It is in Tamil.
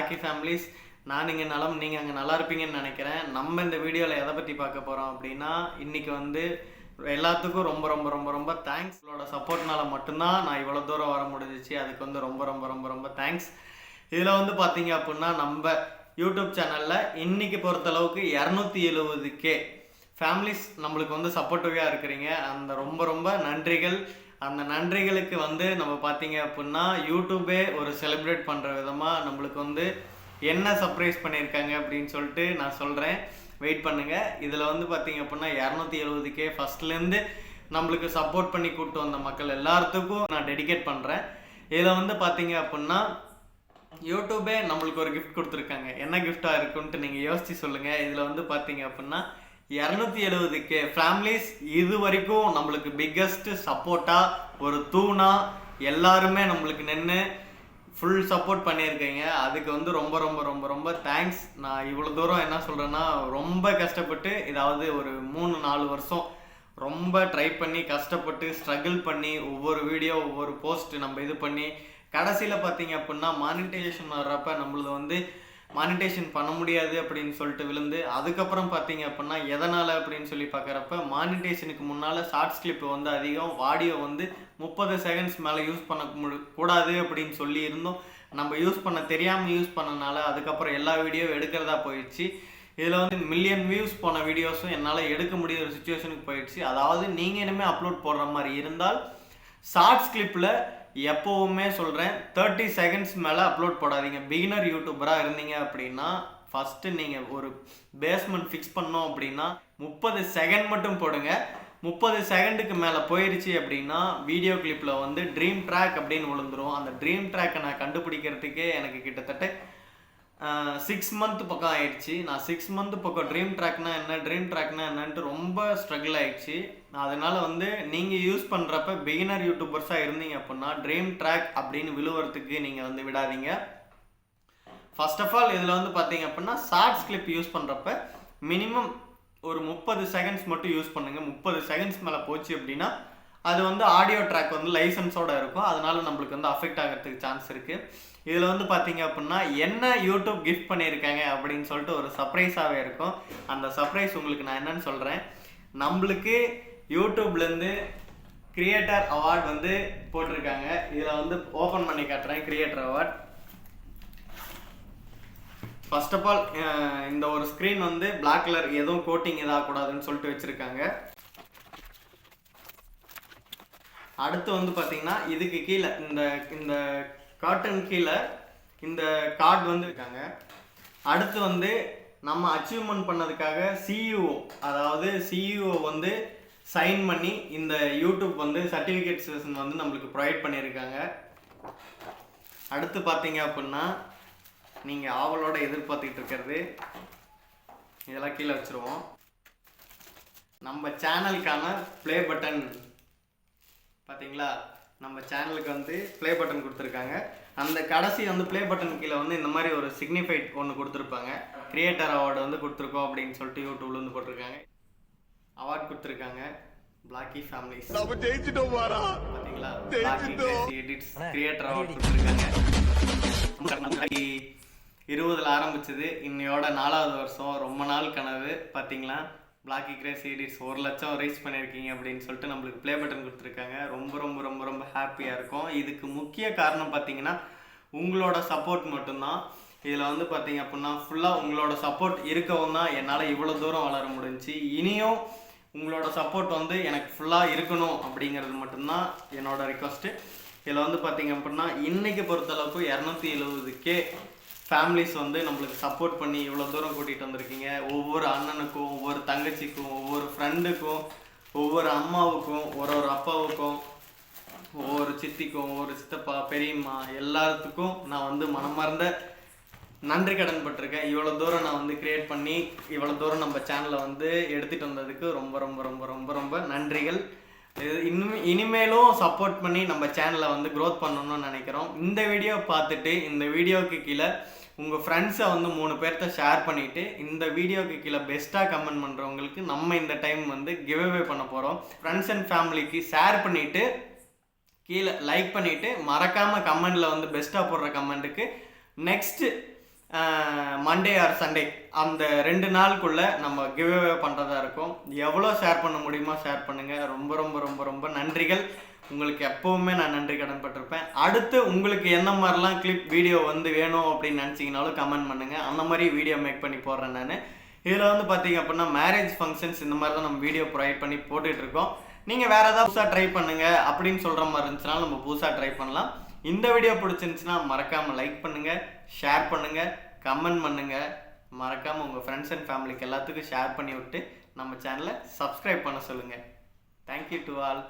ஹாக்கி ஃபேமிலிஸ் நான் இங்கே நலம் நீங்கள் அங்கே நல்லா இருப்பீங்கன்னு நினைக்கிறேன். நம்ம இந்த வீடியோவில் எதை பற்றி பார்க்க போகிறோம் அப்படின்னா இன்றைக்கி வந்து எல்லாத்துக்கும் ரொம்ப ரொம்ப ரொம்ப ரொம்ப தேங்க்ஸ் உங்களோட சப்போர்ட்னால மட்டும்தான் நான் இவ்வளோ தூரம் வர முடிஞ்சிச்சு. அதுக்கு வந்து ரொம்ப ரொம்ப ரொம்ப ரொம்ப தேங்க்ஸ் இதில் வந்து பார்த்தீங்க அப்படின்னா நம்ம யூடியூப் சேனலில் இன்றைக்கி பொறுத்தளவுக்கு இரநூத்தி எழுபது கே ஃபேமிலிஸ் நம்மளுக்கு வந்து சப்போர்ட்டிவாக இருக்கிறீங்க. அந்த ரொம்ப ரொம்ப நன்றிகள். அந்த நன்றிகளுக்கு வந்து நம்ம பார்த்தீங்க அப்படின்னா யூடியூபே ஒரு செலிப்ரேட் பண்ணுற விதமாக நம்மளுக்கு வந்து என்ன சர்ப்ரைஸ் பண்ணியிருக்காங்க அப்படின்னு சொல்லிட்டு நான் சொல்கிறேன் வெயிட் பண்ணுங்கள் இதில் வந்து பார்த்தீங்க அப்படின்னா இரநூத்தி எழுபது கே ஃபஸ்ட்லேருந்து நம்மளுக்கு சப்போர்ட் பண்ணி கூப்பிட்டு வந்த மக்கள் எல்லாத்துக்கும் நான் டெடிகேட் பண்ணுறேன் இதில் வந்து பார்த்தீங்க அப்படின்னா யூடியூபே நம்மளுக்கு ஒரு கிஃப்ட் கொடுத்துருக்காங்க. என்ன கிஃப்டாக இருக்குன்ட்டு நீங்கள் யோசித்து சொல்லுங்கள் இதில் வந்து பார்த்தீங்க அப்படின்னா இரநூத்தி எழுபது கே ஃபேமிலிஸ் இது வரைக்கும் நம்மளுக்கு பிக்கஸ்ட் சப்போர்ட்டாக ஒரு தூணா எல்லாருமே நம்மளுக்கு நின்று ஃபுல் சப்போர்ட் பண்ணியிருக்கீங்க. அதுக்கு வந்து ரொம்ப ரொம்ப ரொம்ப ரொம்ப தேங்க்ஸ் நான் இவ்வளோ தூரம் என்ன சொல்கிறேன்னா ரொம்ப கஷ்டப்பட்டு இதாவது ஒரு மூணு நாலு வருஷம் ரொம்ப ட்ரை பண்ணி கஷ்டப்பட்டு ஸ்ட்ரகிள் பண்ணி ஒவ்வொரு வீடியோ ஒவ்வொரு போஸ்ட் நம்ம இது பண்ணி கடைசியில் பார்த்தீங்க அப்படின்னா மானிட்டைசேஷன் வர்றப்ப நம்மளது வந்து மானிட்டேஷன் பண்ண முடியாது அப்படின்னு சொல்லிட்டு விழுந்து அதுக்கப்புறம் பார்த்தீங்க அப்படின்னா எதனால் அப்படின்னு சொல்லி பார்க்குறப்ப மானிட்டேஷனுக்கு முன்னால் ஷார்ட்ஸ் கிளிப் வந்து அதிகம் ஆடியோ வந்து முப்பது செகண்ட்ஸ் மேலே யூஸ் பண்ண கூடாது அப்படின்னு சொல்லி இருந்தோம். நம்ம யூஸ் பண்ண தெரியாமல் யூஸ் பண்ணனால அதுக்கப்புறம் எல்லா வீடியோவும் எடுக்கிறதா போயிடுச்சு. இதில் வந்து மில்லியன் வியூஸ் போன வீடியோஸும் என்னால் எடுக்க முடியாத ஒரு சுச்சுவேஷனுக்கு போயிடுச்சு. அதாவது நீங்கள் இனிமேல் அப்லோட் போடுற மாதிரி இருந்தால் ஷார்ட்ஸ் கிளிப்பில் எப்போவுமே சொல்கிறேன் தேர்ட்டி செகண்ட்ஸ் மேலே அப்லோட் போடாதீங்க. பிகினர் யூடியூபராக இருந்தீங்க அப்படின்னா ஃபஸ்ட்டு நீங்கள் ஒரு பேஸ்மெண்ட் ஃபிக்ஸ் பண்ணோம் அப்படின்னா முப்பது செகண்ட் மட்டும் போடுங்க. முப்பது செகண்டுக்கு மேலே போயிருச்சு அப்படின்னா வீடியோ கிளிப்பில் வந்து ட்ரீம் ட்ராக் அப்படின்னு விழுந்துரும். அந்த ட்ரீம் ட்ராக்கை நான் கண்டுபிடிக்கிறதுக்கே எனக்கு கிட்டத்தட்ட சிக்ஸ் மந்த் பக்கம் ஆயிடுச்சு. நான் சிக்ஸ் மந்த் பக்கம் ட்ரீம் ட்ராக்னா என்ன ட்ரீம் ட்ராக்னா என்னன்ட்டு ரொம்ப ஸ்ட்ரகிள் ஆயிடுச்சு. அதனால வந்து நீங்கள் யூஸ் பண்ணுறப்ப பிகினர் யூடியூபர்ஸாக இருந்தீங்க அப்படின்னா ட்ரீம் ட்ராக் அப்படின்னு விழுவுறதுக்கு நீங்கள் வந்து விடாதீங்க. ஃபர்ஸ்ட் ஆஃப் ஆல் இதில் வந்து பார்த்தீங்க அப்படின்னா ஷார்ட்ஸ் கிளிப் யூஸ் பண்ணுறப்ப மினிமம் ஒரு முப்பது செகண்ட்ஸ் மட்டும் யூஸ் பண்ணுங்கள் முப்பது செகண்ட்ஸ் மேலே போச்சு அப்படின்னா அது வந்து ஆடியோ ட்ராக் வந்து லைசன்ஸோட இருக்கும். அதனால நம்மளுக்கு வந்து அஃபெக்ட் ஆகிறதுக்கு சான்ஸ் இருக்குது இதில் வந்து பார்த்தீங்க அப்படின்னா என்ன யூடியூப் கிஃப்ட் பண்ணியிருக்காங்க அப்படின்னு சொல்லிட்டு ஒரு சர்ப்ரைஸாகவே இருக்கும். அந்த சர்ப்ரைஸ் உங்களுக்கு நான் என்னன்னு சொல்கிறேன் நம்மளுக்கு யூடியூப்லேருந்து கிரியேட்டர் அவார்ட் வந்து போட்டிருக்காங்க. இதில் வந்து ஓப்பன் பண்ணி காட்டுறேன் creator award first of all இந்த ஒரு ஸ்க்ரீன் வந்து பிளாக் கலர் எதுவும் கோட்டிங் இதாகக்கூடாதுன்னு சொல்லிட்டு வச்சுருக்காங்க. அடுத்து வந்து பார்த்தீங்கன்னா இதுக்கு கீழே இந்த இந்த காட்டன் கீழே இந்த கார்டு வந்து இருக்காங்க. அடுத்து வந்து நம்ம அச்சீவ்மெண்ட் பண்ணதுக்காக சிஇஓ அதாவது சிஇஓ வந்து சைன் பண்ணி இந்த யூடியூப் வந்து சர்டிஃபிகேட் செஷன் வந்து நம்மளுக்கு ப்ரொவைட் பண்ணியிருக்காங்க. அடுத்து பார்த்தீங்க அப்படின்னா நீங்கள் ஆவலோட எதிர்பார்த்துக்கிட்டு இருக்கிறது இதெல்லாம் கீழே வச்சுருவோம். நம்ம சேனலுக்கான ப்ளே பட்டன் பார்த்தீங்களா நம்ம சேனலுக்கு வந்து ப்ளே பட்டன் கொடுத்துருக்காங்க. அந்த கடைசி வந்து ப்ளே பட்டன் கீழே வந்து இந்த மாதிரி ஒரு சிக்னிஃபைட் ஒன்று கொடுத்துருப்பாங்க. கிரியேட்டர் அவார்டு வந்து கொடுத்துருக்கோம் அப்படின்னு சொல்லிட்டு யூடியூப்ல வந்து போட்டிருக்காங்க. அவார்ட் கொடுத்துருக்காங்க. பிளாக்கி ஃபேமிலிஸ் நம்ம ஜெயிச்சிட்டோம் வாரா பாத்தீங்களா? ஜெயிச்சிட்டோம். எடிட்ஸ் கிரியேட்டர் அவார்ட் கொடுத்துருக்காங்க. இருபதுல ஆரம்பிச்சது. இன்னையோட நாலாவது வருஷம். ரொம்ப நாள் கனவு. பாத்தீங்களா? பிளாக்கி கிரேஸ் எடிட்ஸ் ஒரு லட்சம் ரீச் பண்ணியிருக்கீங்க அப்படின்னு சொல்லிட்டு நம்மளுக்கு ப்ளே பட்டன் கொடுத்துருக்காங்க. ரொம்ப ரொம்ப ரொம்ப ரொம்ப ஹாப்பியாக இருக்கும். இதுக்கு முக்கிய காரணம் பார்த்தீங்கன்னா உங்களோட சப்போர்ட் மட்டும்தான். இதில் வந்து பார்த்தீங்க அப்படின்னா ஃபுல்லாக உங்களோட சப்போர்ட் இருக்கவும் தான் என்னால் இவ்வளோ தூரம் வளர முடிஞ்சுச்சு இனியும் உங்களோட சப்போர்ட் வந்து எனக்கு ஃபுல்லாக இருக்கணும் அப்படிங்கிறது மட்டும்தான் என்னோட ரிக்வஸ்ட்டு இதில் வந்து பார்த்தீங்க அப்படின்னா இன்றைக்கி பொறுத்தளவுக்கு இரநூத்தி எழுபது கே ஃபேமிலிஸ் வந்து நம்மளுக்கு சப்போர்ட் பண்ணி இவ்வளோ தூரம் கூட்டிகிட்டு வந்திருக்கீங்க. ஒவ்வொரு அண்ணனுக்கும் ஒவ்வொரு தங்கச்சிக்கும் ஒவ்வொரு ஃப்ரெண்டுக்கும் ஒவ்வொரு அம்மாவுக்கும் ஒரு ஒரு அப்பாவுக்கும் ஒவ்வொரு சித்திக்கும் ஒவ்வொரு சித்தப்பா பெரியம்மா எல்லாத்துக்கும் நான் வந்து மனமார்ந்த நன்றி கடன் பட்டிருக்கேன். இவ்வளோ தூரம் நான் வந்து கிரியேட் பண்ணி இவ்வளோ தூரம் நம்ம சேனலை வந்து எடுத்துகிட்டு வந்ததுக்கு ரொம்ப ரொம்ப ரொம்ப ரொம்ப ரொம்ப நன்றிகள். இன்னும் இனிமேலும் சப்போர்ட் பண்ணி நம்ம சேனலை வந்து க்ரோத் பண்ணணும்னு நினைக்கிறோம். இந்த வீடியோ பார்த்துட்டு இந்த வீடியோக்கு கீழே உங்கள் ஃப்ரெண்ட்ஸை வந்து மூணு பேர்த்த ஷேர் பண்ணிவிட்டு இந்த வீடியோக்கு கீழே பெஸ்ட்டாக கமெண்ட் பண்ணுறவங்களுக்கு நம்ம இந்த டைம் வந்து கிவ் அவே பண்ண போகிறோம் ஃப்ரெண்ட்ஸ் அண்ட் ஃபேமிலிக்கு ஷேர் பண்ணிவிட்டு கீழே லைக் பண்ணிவிட்டு மறக்காமல் கமெண்டில் வந்து பெஸ்ட்டாக போடுற கமெண்ட்டுக்கு நெக்ஸ்ட்டு மண்டே ஆர் சண்டே அந்த ரெண்டு நாளுக்குள்ளே நம்ம கிவ் அவே பண்ணுறதா இருக்கும். எவ்வளோ ஷேர் பண்ண முடியுமோ ஷேர் பண்ணுங்கள் ரொம்ப ரொம்ப ரொம்ப ரொம்ப நன்றிகள். உங்களுக்கு எப்போவுமே நான் நன்றி கடன்பட்டிருப்பேன் அடுத்து உங்களுக்கு என்ன மாதிரிலாம் கிளிப் வீடியோ வந்து வேணும் அப்படின்னு நினச்சிங்கனாலும் கமெண்ட் பண்ணுங்கள் அந்த மாதிரி வீடியோ மேக் பண்ணி போடுறேன் நான். இதில் வந்து பார்த்தீங்க அப்படின்னா மேரேஜ் ஃபங்க்ஷன்ஸ் இந்த மாதிரி தான் நம்ம வீடியோ ப்ரொவைட் பண்ணி போட்டுட்ருக்கோம் நீங்கள் வேறு ஏதாவது புதுசாக ட்ரை பண்ணுங்கள் அப்படின்னு சொல்கிற மாதிரி இருந்துச்சுனாலும் நம்ம புதுசாக ட்ரை பண்ணலாம். இந்த வீடியோ பிடிச்சிருந்துச்சுன்னா மறக்காமல் லைக் பண்ணுங்கள் ஷேர் பண்ணுங்கள் கமெண்ட் பண்ணுங்கள் மறக்காமல் உங்கள் ஃப்ரெண்ட்ஸ் அண்ட் ஃபேமிலிக்கு எல்லாத்துக்கும் ஷேர் பண்ணி விட்டு நம்ம சேனலை சப்ஸ்கிரைப் பண்ண சொல்லுங்கள் தேங்க்யூ டு ஆல்